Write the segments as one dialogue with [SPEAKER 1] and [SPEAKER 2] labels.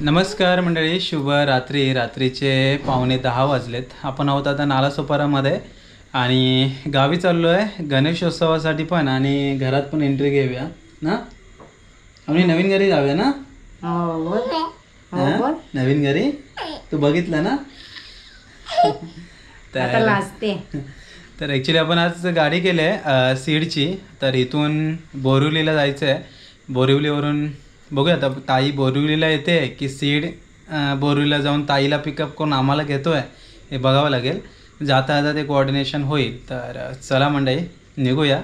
[SPEAKER 1] नमस्कार मंडळी शुभ रात्री. रात्रीचे पावणे दहा वाजलेत. आपण आहोत आता नालासोपारामध्ये आणि गावी चाललो आहे गणेशोत्सवासाठी पण आणि घरात पण एंट्री घेऊया ना? आम्ही नवीन घरी जाऊया ना?
[SPEAKER 2] हो बोल. हो
[SPEAKER 1] हा?
[SPEAKER 2] बोल.
[SPEAKER 1] नवीन घरी? तू बघितलं ना?
[SPEAKER 2] आता
[SPEAKER 1] तर तर ॲक्च्युली आपण आज गाडी केली आहे सीडची. तर इथून बोरिवलीला जायचं आहे बोरिवलीवरून बघूया आता ताई बोरिवलीला येते की सीड बोरिवलीला जाऊन ताईला पिकअप करून आम्हाला घेतो आहे हे बघावं लागेल. जाता जाता ते कोऑर्डिनेशन होईल. तर चला मंडळी निघूया.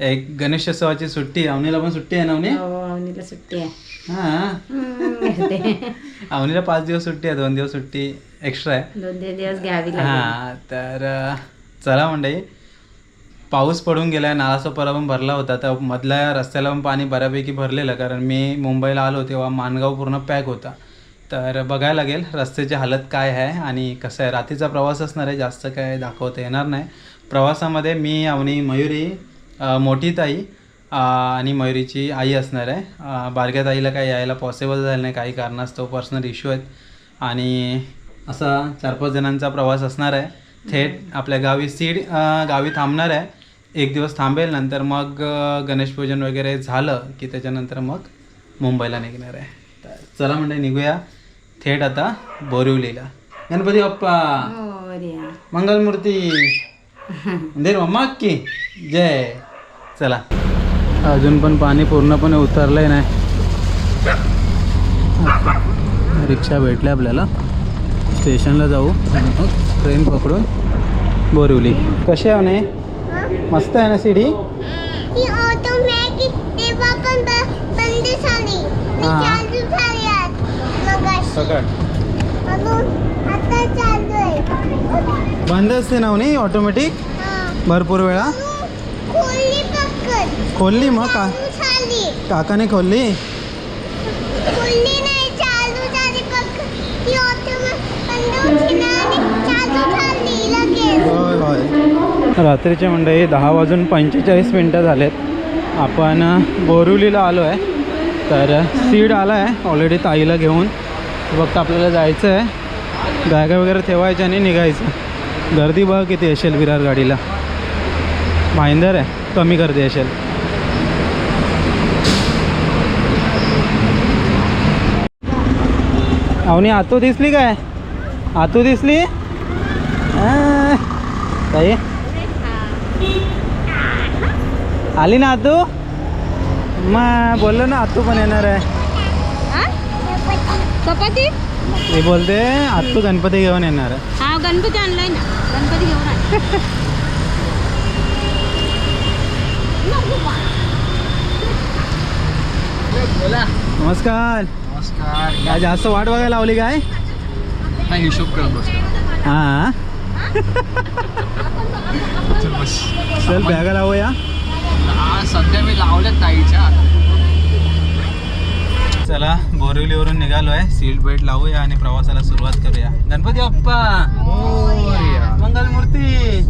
[SPEAKER 1] एक गणेशोत्सवाची सुट्टी अवनीला पण सुट्टी आहे ना अवनी?
[SPEAKER 2] हो अवनीला सुट्टी आहे.
[SPEAKER 1] हां. अवनीला पाच दिवस सुट्टी आहे दोन दिवस सुट्टी एक्स्ट्रा आहे.
[SPEAKER 2] दोन दिवस घ्यावी
[SPEAKER 1] हां तर चला मंडळी. पाऊस पडून गेला आहे नालासोपारा पण भरला होता. तर मधल्या रस्त्याला पण पाणी बऱ्यापैकी भरलेलं कारण मी मुंबईला आलो तेव्हा माणगाव पूर्ण पॅक होता. तर बघायला लागेल रस्त्याची हालत काय आहे आणि कसं आहे. रात्रीचा प्रवास असणार आहे जास्त काय दाखवता येणार नाही. प्रवासामध्ये मी अवनी मयुरी मोठी ताई आणि मयुरीची आई असणार आहे. बारक्या ताईला काही यायला पॉसिबल झालं नाही काही कारणास्तव पर्सनल इश्यू आहेत. आणि असा चार पाच जणांचा प्रवास असणार आहे. थेट आपल्या गावी सीड गावी थांबणार आहे. एक दिवस थांबेल नंतर मग अ, गणेशपूजन वगैरे झालं की त्याच्यानंतर मग मुंबईला निघणार आहे. तर चला म्हणजे निघूया. थेट आता बोरिवलीला. गणपती बाप्पा!
[SPEAKER 2] हो
[SPEAKER 1] मंगलमूर्ती! देर मम्मा की! जय! चला. अजून पण पाणी पूर्णपणे उतरलंय नाही. रिक्षा भेटली आपल्याला. स्टेशनला जाऊ. आणि मग ट्रेन पकडून. बोरिवली. कशी आहे मस्त आहे ना सिडी?
[SPEAKER 3] ही ऑटोमॅटिक बंद
[SPEAKER 1] हा. असते ना म्हणे ऑटोमॅटिक
[SPEAKER 3] हा.
[SPEAKER 1] भरपूर वेळा?
[SPEAKER 3] खोलली
[SPEAKER 1] मग का? काकाने खोलली?
[SPEAKER 3] नाही ऑटोमॅटिक
[SPEAKER 1] होय होय. रात्रीचे मंडळी दहा वाजून पंचेचाळीस मिनटं झालेत. आपण बोरिवलीला आलो आहे तर सीड आला आहे ऑलरेडी ताईला घेऊन. फक्त आपल्याला जायचं आहे बॅगा वगैरे ठेवायच्या आणि निघायचं. गर्दी बघ किती असेल विरार गाडीला. भाईंदर आहे कमी गर्दी असेल. अवनी आतू दिसली काय? आतू दिसली? ताई? आली ना आतू? मग बोललो ना आतू पण येणार आहे.
[SPEAKER 2] चपाती?
[SPEAKER 1] मी बोलते आतू गणपती घेऊन येणार आहे.
[SPEAKER 2] हा गणपती आणलाय ना. गणपती घेऊन
[SPEAKER 1] नमस्कार.
[SPEAKER 4] नमस्कार.
[SPEAKER 1] काय जास्त वाट बघायला लावली काय?
[SPEAKER 4] नाही हिशोब करत बसतो
[SPEAKER 1] हां.
[SPEAKER 4] चल बस.
[SPEAKER 1] चल बॅगा लावूया.
[SPEAKER 4] हा सध्या मी लावल्यात ताईच्या.
[SPEAKER 1] चला बोरिवलीवरून निघालो आहे सीट बेल्ट लावूया आणि प्रवासाला सुरुवात करूया. गणपती बाप्पा! मंगलमूर्ती!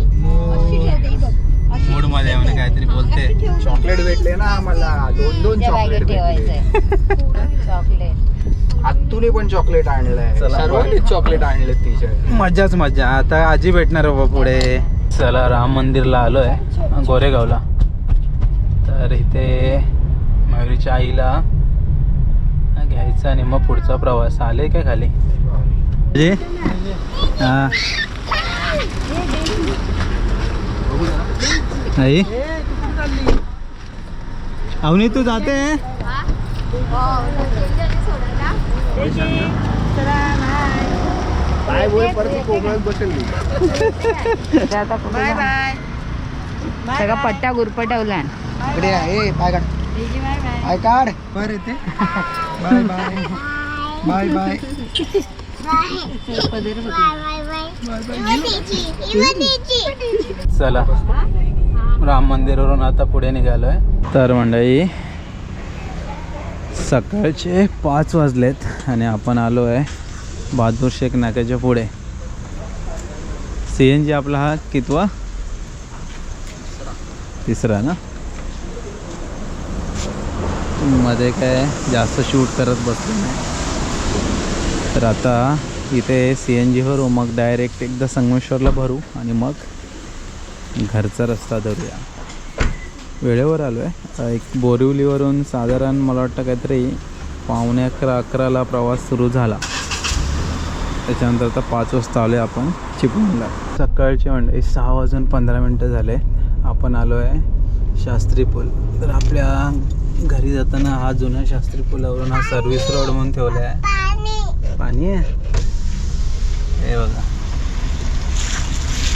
[SPEAKER 1] मूडमध्ये म्हणे काहीतरी बोलते.
[SPEAKER 4] चॉकलेट भेटले ना आम्हाला. दोन दोन चॉकलेट
[SPEAKER 2] चॉकलेट
[SPEAKER 4] आत्तूने पण चॉकलेट आणलंय.
[SPEAKER 1] चला.
[SPEAKER 4] सर्वांनीच चॉकलेट आणले तिच्या
[SPEAKER 1] मजाच मजा. आता आजी भेटणार बाबा पुढे. चला राम मंदिरला आलो आहे गोरेगावला. तर इथे मयुरीच्या आईला घ्यायचा आणि मग पुढचा प्रवास. आले काय खाली? आई? अवनी तू जाते? हो.
[SPEAKER 4] काय बोल परत कोकणात बसेल मी.
[SPEAKER 2] Bye bye. सगळा पट्टा गुरपटवला
[SPEAKER 4] इकडे ये पाय काढ. पाय काढ. बर येते bye bye. Bye bye.
[SPEAKER 3] Bye bye bye.
[SPEAKER 1] चला. राम मंदिरावरून आता पुढे निघालो आहे तर मंडळी सकाळचे पाच वाजलेत आणि आपण आलो आहे बहादूर शेख नाक्याच्या पुढे. सी एन जी आपला हा कितवा? तिसरा ना? मध्ये काय जास्त शूट करत बसलो नाही. तर आता इथे सी एन जी भरू हो, मग डायरेक्ट एकदा संगमेश्वरला भरू आणि मग घरचा रस्ता धरूया. वेळेवर आलो आहे एक बोरिवलीवरून साधारण मला वाटतं काहीतरी पावणे अकरा अकराला प्रवास सुरू झाला. त्याच्यानंतर आता पाच वाजता आलो आहे आपण चिपळूणला. सकाळचे म्हणजे सहा वाजून पंधरा मिनटं झाले. आपण आलो आहे शास्त्री पूल. तर आपल्या घरी जाताना हा जुन्या शास्त्री पुलावरून हा सर्व्हिस रोड म्हणून ठेवला आहे
[SPEAKER 3] पाणी
[SPEAKER 1] पाणी आहे? हे बघा.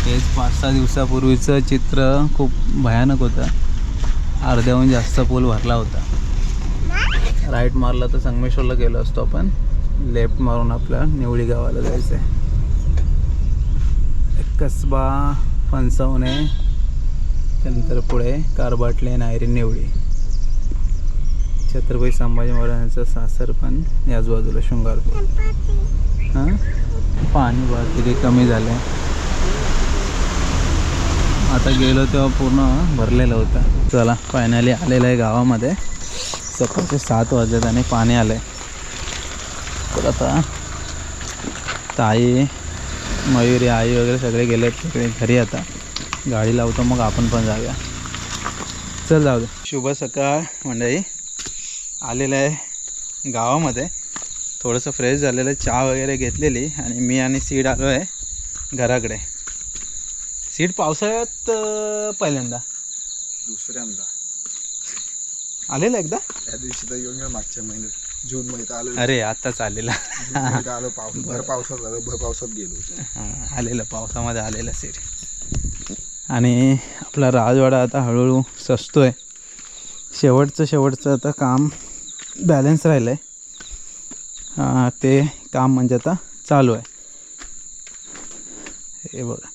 [SPEAKER 1] हेच पाच सहा दिवसापूर्वीचं चित्र खूप भयानक होतं. अर्ध्याहून जास्त पूल भरला होता. राईट मारला तर संगमेश्वरला गेलो असतो आपण. लेफ्ट मारून आपल्या निवळी गावाला जायचं आहे कसबा फणसवणे त्यानंतर पुढे कारबाटले नायरी निवळी छत्रपती संभाजी महाराजांचं सासर पण याच बाजूला शृंगारपूर. हां? पाणी बघा किती कमी झालं. आता गेलो तेव्हा पूर्ण भरलेलं होतं. चला फायनली आलेलं आहे गावामध्ये. सकाळचे सात वाजलेत आणि पाणी आलं आहे तर आता. ताई मयुरी आई वगैरे सगळे गेले तिकडे घरी आता. गाडी लावतो मग आपण पण जाऊया. चल जाऊ दे. शुभ सकाळ मंडळी. आलेलं आहे गावामध्ये. थोडंसं फ्रेश झालेलं चहा वगैरे घेतलेली आणि मी आणि सीड आलो आहे घराकडे. सीड पावसाळ्यात पहिल्यांदा.
[SPEAKER 4] दुसऱ्यांदा.
[SPEAKER 1] आलेलं एकदा?
[SPEAKER 4] त्या दिवशी तर येऊन मागच्या महिन्यात. जून महिन्यात आलो
[SPEAKER 1] अरे आत्ताच आलेला.
[SPEAKER 4] जून महिन्यात आलो पाऊस भर पावसात आलो भर पावसात गेलो.
[SPEAKER 1] हां आलेलं पावसामध्ये आलेलं सीड आणि आपला राजवाडा आता हळूहळू सजतो आहे शेवटचं शेवटचं आता काम बॅलन्स राहिलं आहे ते काम म्हणजे आता चालू आहे. हे बघा.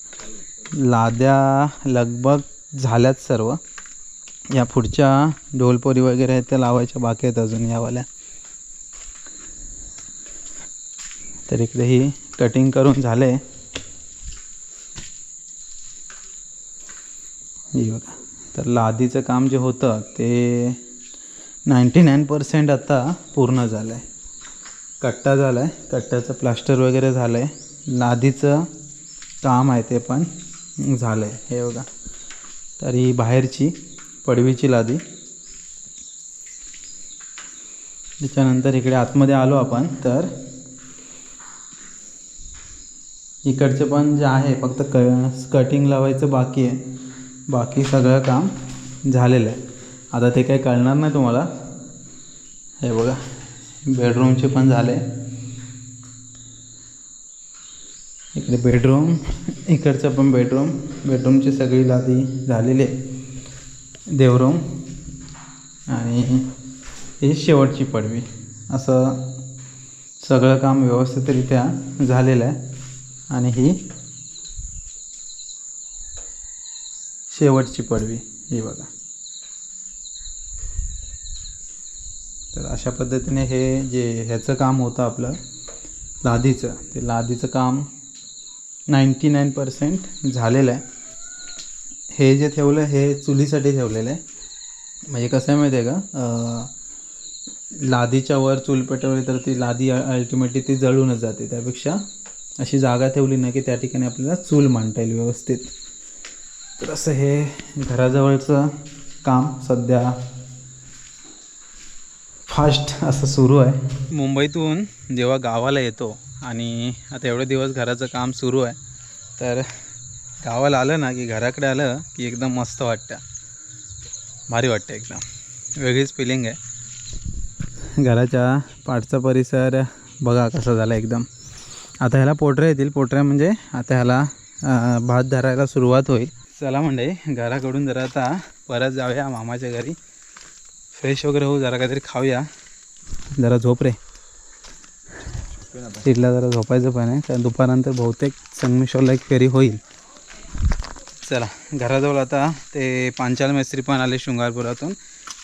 [SPEAKER 1] लाद्या लगभग झाल्यात सर्व. या पुढच्या ढोलपोरी वगैरे आहेत त्या लावायच्या बाकी आहेत अजून यावाल्या. तर इकडे ही कटिंग करून झाले. हे बघा. तर लादीचं काम जे होतं ते नाईंटी नाईन पर्सेंट आता पूर्ण झालं आहे कट्टा झाला आहे कट्ट्याचं प्लास्टर वगैरे झालं आहे लादीचं काम आहे ते पण झालं आहे हे बघा. तर ही बाहेरची पडवीची लादी. त्याच्यानंतर इकडे आतमध्ये आलो आपण. तर इकडचे पण जे आहे फक्त क कटिंग लावायचं बाकी आहे. बाकी सगळं काम झालेलं आहे. आता ते काही कळणार नाही तुम्हाला. हे बघा बेडरूमचे पण झाले. इकडे बेडरूम इकडचं पण बेडरूम बेडरूमची सगळी लादी झालेली आहे. देवरूम आणि ही शेवटची पडवी. असं सगळं काम व्यवस्थितरित्या झालेलं आहे. आणि ही शेवटची पडवी ही बघा. तर अशा पद्धतीने हे जे ह्याचं काम होतं आपलं लादीचं ते लादीचं काम नाईंटी नाईन पर्सेंट झालेलं आहे. हे जे ठेवलं हे चुलीसाठी ठेवलेलं आहे. म्हणजे कसं आहे माहिती आहे का? लादीच्या वर चूल पेटवली तर ती लादी अल्टिमेटली ती जळूनच जाते. त्यापेक्षा अशी जागा ठेवली ना की त्या ठिकाणी आपल्याला चूल मांडता येईल व्यवस्थित. तर असं हे घराजवळचं काम सध्या फास्ट असं सुरू आहे. मुंबईतून जेव्हा गावाला येतो आणि आता एवढे दिवस घराचं काम सुरू आहे तर गावाला आलं ना की घराकडे आलं की एकदम मस्त वाटतं. भारी वाटतं एकदम. वेगळीच फिलिंग आहे. घराच्या पाठचा परिसर बघा कसा झाला एकदम. आता ह्याला पोटऱ्या येतील. पोटऱ्या म्हणजे आता ह्याला भात धरायला सुरुवात होईल. चला म्हणजे घराकडून जरा आता परत जाऊया मामाच्या घरी. फ्रेश वगैरे होऊ जरा काहीतरी खाऊया. जरा झोप रे. तिथला जरा झोपायचं पण आहे. कारण दुपारनंतर बहुतेक संगमेश्वरला एक फेरी होईल. चला घराजवळ आता ते पांचाल मेस्त्री पण आले शृंगारपुरातून.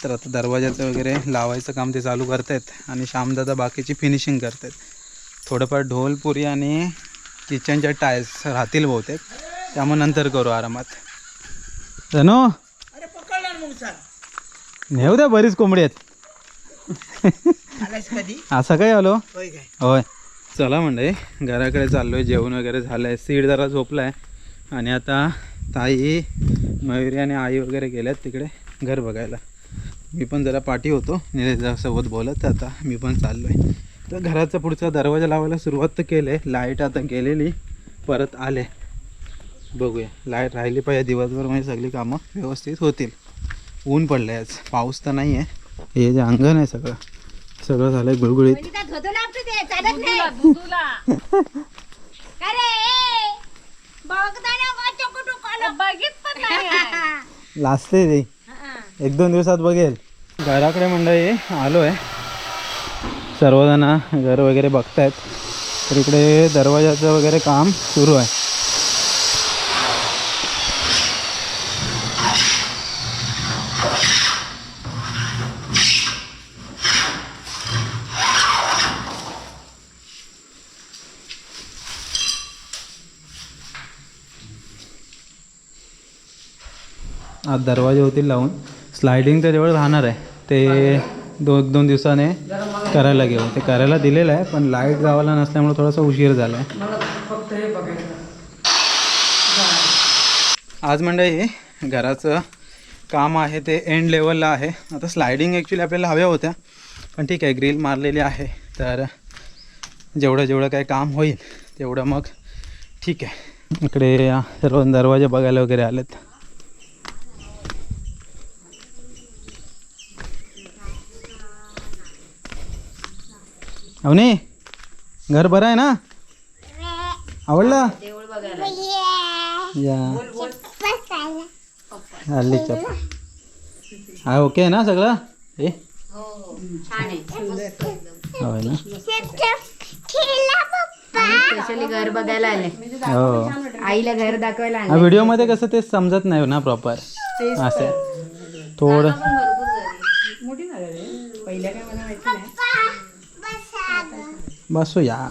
[SPEAKER 1] तर आता दरवाजाचं वगैरे लावायचं काम ते चालू करतायत आणि श्यामदादा बाकीची फिनिशिंग करतायत. थोडंफार ढोलपुरी आणि किचनच्या टायल्स राहतील बहुतेक. त्यामुळे नंतर करू आरामात. धनो? नेऊ द्या बरीच कोंबडी आहेत. असं काय आलो?
[SPEAKER 4] होय
[SPEAKER 1] चला म्हणजे घराकडे चाललो आहे जेवण वगैरे झालं आहे सीड जरा झोपला आहे आणि आता ताई मयुरी आणि आई वगैरे गेल्यात तिकडे घर बघायला. मी पण जरा पाठी होतो निलेशसोबत बोलत आता मी पण चाललो आहे तर घराचा पुढचा दरवाजा लावायला सुरुवात तर केलं आहे लाइट आता गेलेली परत आले. बघूया लाइट राहिली पाहिजे दिवसभर म्हणजे सगळी कामं व्यवस्थित होतील. ऊन पडलं आहे आज पाऊस तर नाही आहे हे जे अंगण आहे सगळं सगळं झालं आहे गुळगुळीत लाजते ते एक दोन दिवसात बघेल. घराकडे मंडळी आलो आहे सर्वजण घर वगैरे बघतायत. तर इकडे दरवाजाचं वगैरे काम सुरू आहे. आज दरवाजे होतील लावून. स्लायडिंग तर तेवढं राहणार आहे. ते दोन दोन दिवसाने करायला घेऊ ते करायला दिलेलं आहे पण लाइट गावाला नसल्यामुळे थोडासा उशीर झाला आहे आज म्हणजे हे घराचं काम आहे ते एंड लेवलला आहे. आता स्लायडिंग ॲक्च्युली आपल्याला हव्या होत्या पण ठीक आहे ग्रिल मारलेली आहे. तर जेवढं जेवढं काय काम होईल तेवढं मग ठीक आहे. इकडे सर्व दरवाजे बघायला वगैरे आलेत. अवने घर बरं आहे ना? आवडलं? या. हल्ली चप हा ओके आहे ना सगळं? ए. होय ना?
[SPEAKER 2] स्पेशली घर बघायला आले
[SPEAKER 1] हो.
[SPEAKER 2] आईला घर दाखवायला
[SPEAKER 1] हा व्हिडिओमध्ये कसं ते समजत नाही ना प्रॉपर असं. थोडं बसू या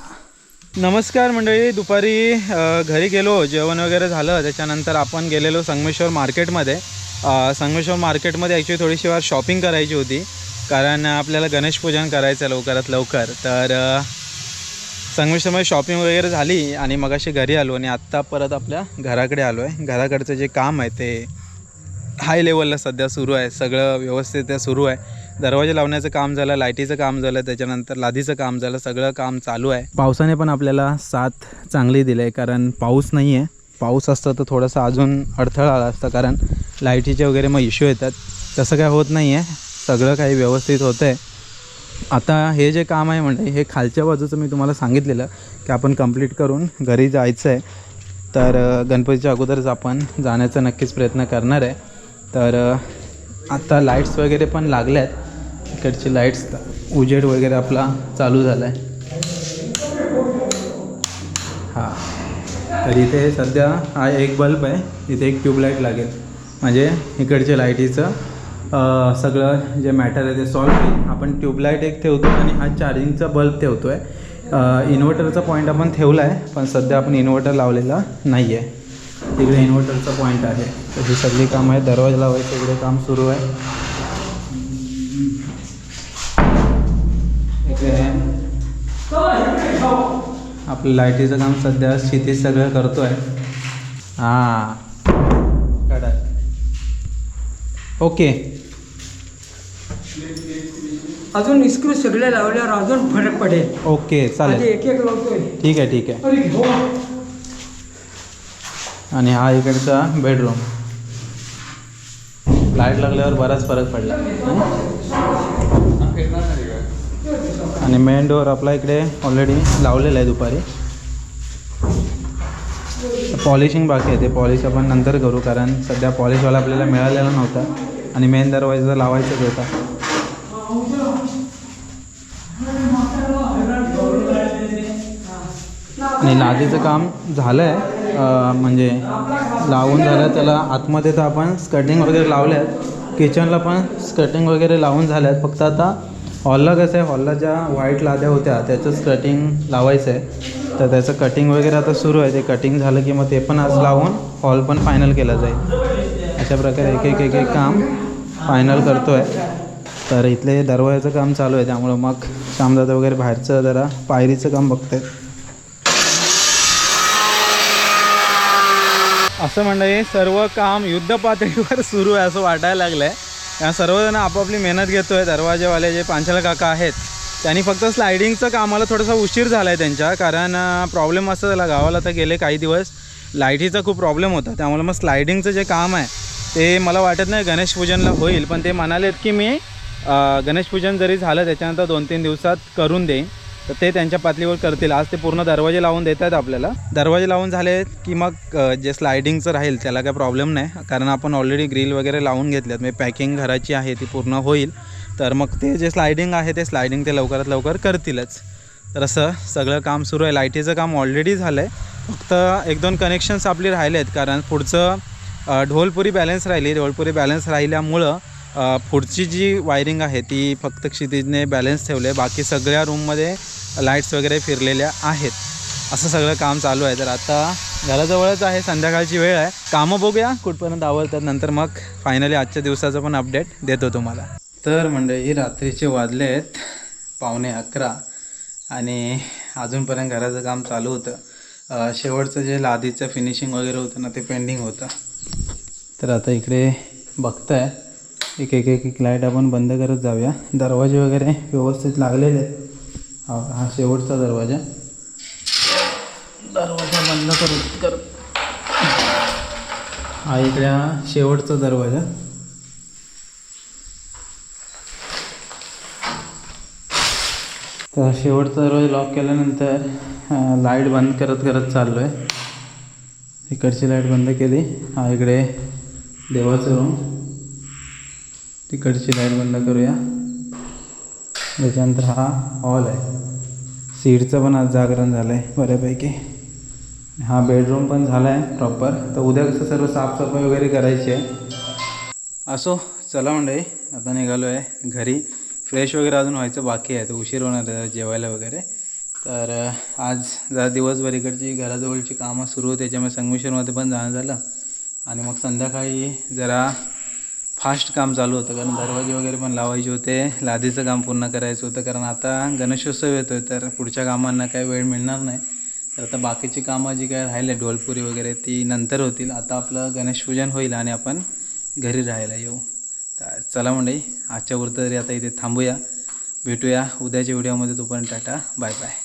[SPEAKER 1] नमस्कार मंडळी दुपारी घरी गेलो जेवण वगैरे झालं त्याच्यानंतर आपण गेलेलो संगमेश्वर मार्केटमध्ये. संगमेश्वर मार्केटमध्ये ॲक्च्युली थोडीशी वार शॉपिंग करायची होती कारण आपल्याला गणेश पूजन करायचं आहे लवकरात लवकर. तर संगमेश्वरमध्ये शॉपिंग वगैरे झाली आणि मग अशी घरी आलो आणि आत्ता परत आपल्या घराकडे आलो आहे. घराकडचं जे काम आहे ते हाय लेवलला सध्या सुरू आहे. सगळं व्यवस्थित सुरू आहे. दरवाजे लावण्याचं काम झालं लाईटीचं काम झालं त्याच्यानंतर लादीचं काम झालं सगळं काम चालू आहे. पावसाने पण आपल्याला साथ चांगली दिली आहे कारण पाऊस नाही आहे. पाऊस असतं तर थोडंसं अजून अडथळा आला असता कारण लाईटीचे वगैरे मग इश्यू येतात. तसं काय होत नाही आहे. सगळं काही व्यवस्थित होतं आहे. आता हे जे काम आहे म्हणजे हे खालच्या बाजूचं मी तुम्हाला सांगितलेलं की आपण कंप्लीट करून घरी जायचं आहे. तर गणपतीच्या अगोदरच आपण जाण्याचा नक्कीच प्रयत्न करणार आहे. तर आता लाईट्स वगैरे पण लागल्या आहेत इकडची लाईट्स उजेड वगैरे आपला चालू झाला आहे हां. तर इथे सध्या हा एक बल्ब आहे. इथे एक ट्यूबलाईट लागेल. म्हणजे इकडच्या लाईटीचं सगळं जे मॅटर आहे ते सॉल्व होईल. आपण ट्यूबलाईट एक ठेवतो आणि हा चार्जिंगचा बल्ब ठेवतो आहे इन्व्हर्टरचा पॉईंट आपण ठेवला आहे पण सध्या आपण इन्व्हर्टर लावलेला नाही आहे तिकडे इन्व्हर्टरचा पॉईंट आहे. तर ही सगळी काम आहे दरवाजा लावायचं इकडे काम सुरू आहे. आपलं लाईटीचं काम सध्या क्षितिज सगळं करतो आहे हां. कडक ओके.
[SPEAKER 5] अजून स्क्रू सगळे लावल्यावर अजून फरक पडेल.
[SPEAKER 1] ओके चालेल.
[SPEAKER 5] एक एक लावतोय.
[SPEAKER 1] ठीक आहे ठीक आहे.
[SPEAKER 5] हो.
[SPEAKER 1] आणि हा इकडचा बेडरूम. लाइट लागल्यावर बराच फरक पडला. आणि मेन डोअर आपला इकडे ऑलरेडी लावलेला आहे दुपारी. पॉलिशिंग बाकी आहे ते पॉलिश आपण नंतर करू कारण सध्या पॉलिशवाला आपल्याला मिळालेला नव्हता. आणि मेन दरवाजा लावायचाच होता. आणि लादीचं काम झालं आहे म्हणजे लावून झालं त्याला आतमध्ये तर आपण स्कर्टिंग वगैरे लावल्या आहेत किचनला पण स्कर्टिंग वगैरे लावून झाल्या आहेत फक्त आता हॉलला कसं आहे हॉलला ज्या व्हाईट लाद्या होत्या त्याचं कटिंग लावायचं आहे. तर त्याचं कटिंग वगैरे आता सुरू आहे. ते कटिंग झालं की मग ते पण आज लावून हॉल पण फायनल केला जाईल. अशा प्रकारे एक एक एक एक काम फायनल करतो आहे तर इथले दरवाजाचं काम चालू आहे. त्यामुळं मग श्यामदादा वगैरे बाहेरचं जरा पायरीचं काम बघतायत. असं म्हणजे सर्व काम युद्ध पातळीवर सुरू आहे असं वाटायला लागलं आहे या सर्वजण आपापली मेहनत घेतो आहे दरवाजेवाले जे पांचाल काका आहेत त्यांनी फक्त स्लायडिंगचं कामाला थोडासा उशीर झाला आहे त्यांच्या. कारण प्रॉब्लेम असं झाला. गावाला तर गेले काही दिवस. लाईटीचा खूप प्रॉब्लेम होता. त्यामुळे मग स्लायडिंगचं जे काम आहे ते मला वाटत नाही गणेश पूजनला होईल. पण ते म्हणालेत की मी गणेश पूजन जरी झालं त्याच्यानंतर दोन तीन दिवसात करून देईन. तर ते त्यांच्या पातळीवर करतील. आज ते पूर्ण दरवाजे लावून देत आहेत आपल्याला. दरवाजे लावून झाले की मग जे स्लायडिंगचं राहील त्याला काय प्रॉब्लेम नाही. कारण आपण ऑलरेडी ग्रिल वगैरे लावून घेतल्यात. म्हणजे पॅकिंग घराची आहे ती पूर्ण होईल. तर मग ते जे स्लायडिंग आहे ते स्लायडिंग ते लवकरात लवकर करतीलच. तर असं सगळं काम सुरू आहे. लाईटीचं काम ऑलरेडी झालं आहे फक्त एक दोन कनेक्शन्स आपली राहिले आहेत कारण पुढचं ढोलपुरी बॅलन्स राहिली. ढोलपुरी बॅलन्स राहिल्यामुळं पुढची जी वायरिंग आहे ती फक्त क्षितिजने बॅलन्स ठेवले बाकी सगळ्या रूममध्ये लाईट्स वगैरे फिरलेल्या आहेत. असं सगळं काम चालू आहे. तर आता घराजवळच आहे. संध्याकाळची वेळ आहे. कामं बघूया. कुठपर्यंत आवडतात नंतर मग फायनली आजच्या दिवसाचं पण अपडेट देतो तुम्हाला. तर मंडळी रात्रीचे वाजले आहेत. पावणे अकरा. आणि अजूनपर्यंत घराचं काम चालू होतं. शेवटचं जे लादीचं फिनिशिंग वगैरे होतं ना ते पेंडिंग होतं. तर आता इकडे बघताय. एक एक एक एक लाइट आपण बंद करत जाऊया. दरवाजे वगैरे व्यवस्थित लागलेले आहेत. हा हा शेवटचा दरवाजा. दरवाजा बंद करत कर. हा इकडे हा शेवटचा दरवाजा. तर शेवटचा दरवाजा लॉक केल्यानंतर लाइट बंद करत करत चाललो आहे इकडची लाइट बंद केली. हा इकडे देवाचं रूम तिकडची लाइट बंद करूया. त्याच्यानंतर हा हॉल आहे. सीटचं पण आज जागरण झालं आहे बऱ्यापैकी. हा बेडरूम पण झाला आहे प्रॉपर. तर उद्या कसं सर्व साफसफाई वगैरे करायची आहे. असो चला म्हणजे आता निघालो आहे घरी. फ्रेश वगैरे अजून व्हायचं बाकी आहे. तर उशीर होणार आहे जेवायला वगैरे. तर आज जरा दिवसभर इकडची घराजवळची कामं सुरू होती. त्याच्यामुळे संगमेश्वरमध्ये पण जाणं झालं. आणि मग संध्याकाळी जरा फास्ट काम चालू होतं कारण दरवाजे वगैरे पण लावायचे होते. लादीचं काम पूर्ण करायचं होतं कारण आता गणेशोत्सव येतो आहे तर पुढच्या कामांना काही वेळ मिळणार नाही. तर आता बाकीची कामं जी काय राहिले ढोलपुरी वगैरे ती नंतर होतील. आता आपलं गणेश पूजन होईल आणि आपण घरी राहायला येऊ. तर चला मंडळी आजच्या वृत्त तरी आता इथे थांबूया. भेटूया उद्याच्या व्हिडिओमध्ये. तोपर्यंत टाटा बाय बाय.